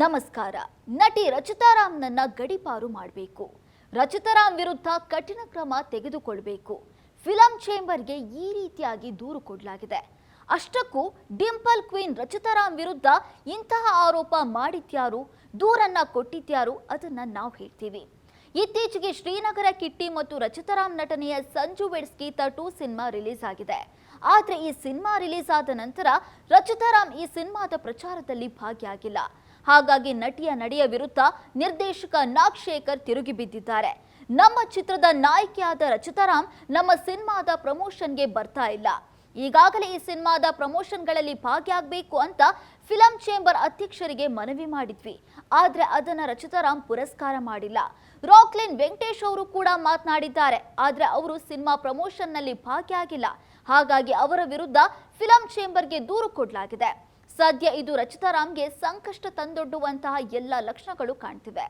ನಮಸ್ಕಾರ. ನಟಿ ರಚಿತಾರಾಮ್ನನ್ನ ಗಡಿಪಾರು ಮಾಡಬೇಕು. ರಚಿತಾರಾಮ್ ವಿರುದ್ಧ ಕಠಿಣ ಕ್ರಮ ತೆಗೆದುಕೊಳ್ಬೇಕು. ಫಿಲಂ ಚೇಂಬರ್ಗೆ ಈ ರೀತಿಯಾಗಿ ದೂರು ಕೊಡಲಾಗಿದೆ. ಅಷ್ಟಕ್ಕೂ ಡಿಂಪಲ್ ಕ್ವೀನ್ ರಚಿತಾರಾಮ್ ವಿರುದ್ಧ ಇಂತಹ ಆರೋಪ ಮಾಡಿದ್ಯಾರು? ದೂರನ್ನ ಕೊಟ್ಟಿದ್ಯಾರು? ಅದನ್ನ ನಾವು ಹೇಳ್ತೀವಿ. ಇತ್ತೀಚೆಗೆ ಶ್ರೀನಗರ ಕಿಟ್ಟಿ ಮತ್ತು ರಚಿತಾರಾಮ್ ನಟನೆಯ ಸಂಜು ಬೆಡ್ಸ್ಕಿ ಟು ಸಿನಿಮಾ ರಿಲೀಸ್ ಆಗಿದೆ. ಆದರೆ ಈ ಸಿನಿಮಾ ರಿಲೀಸ್ ಆದ ನಂತರ ರಚಿತಾರಾಮ್ ಈ ಸಿನಿಮಾದ ಪ್ರಚಾರದಲ್ಲಿ ಭಾಗಿಯಾಗಿಲ್ಲ. ಹಾಗಾಗಿ ನಟಿಯ ನಡೆಯ ವಿರುದ್ಧ ನಿರ್ದೇಶಕ ನಾಗ್ ಶೇಖರ್ ತಿರುಗಿ ಬಿದ್ದಿದ್ದಾರೆ. ನಮ್ಮ ಚಿತ್ರದ ನಾಯಕಿಯಾದ ರಚಿತಾರಾಮ್ ನಮ್ಮ ಸಿನಿಮಾದ ಪ್ರಮೋಷನ್ಗೆ ಬರ್ತಾ ಇಲ್ಲ. ಈಗಾಗಲೇ ಈ ಸಿನಿಮಾದ ಪ್ರಮೋಷನ್ಗಳಲ್ಲಿ ಭಾಗಿಯಾಗಬೇಕು ಅಂತ ಫಿಲಂ ಚೇಂಬರ್ ಅಧ್ಯಕ್ಷರಿಗೆ ಮನವಿ ಮಾಡಿದ್ವಿ. ಆದರೆ ಅದನ್ನ ರಚಿತಾರಾಮ್ ಪುರಸ್ಕಾರ ಮಾಡಿಲ್ಲ. ರಾಕ್ಲಿನ್ ವೆಂಕಟೇಶ್ ಅವರು ಕೂಡ ಮಾತನಾಡಿದ್ದಾರೆ. ಆದರೆ ಅವರು ಸಿನಿಮಾ ಪ್ರಮೋಷನ್ನಲ್ಲಿ ಭಾಗಿಯಾಗಿಲ್ಲ. ಹಾಗಾಗಿ ಅವರ ವಿರುದ್ಧ ಫಿಲಂ ಚೇಂಬರ್ಗೆ ದೂರು ಕೊಡಲಾಗಿದೆ. ಸದ್ಯ ಇದು ರಚಿತಾರಾಮ್ಗೆ ಸಂಕಷ್ಟ ತಂದೊಡ್ಡುವಂತಹ ಎಲ್ಲ ಲಕ್ಷಣಗಳು ಕಾಣ್ತಿವೆ.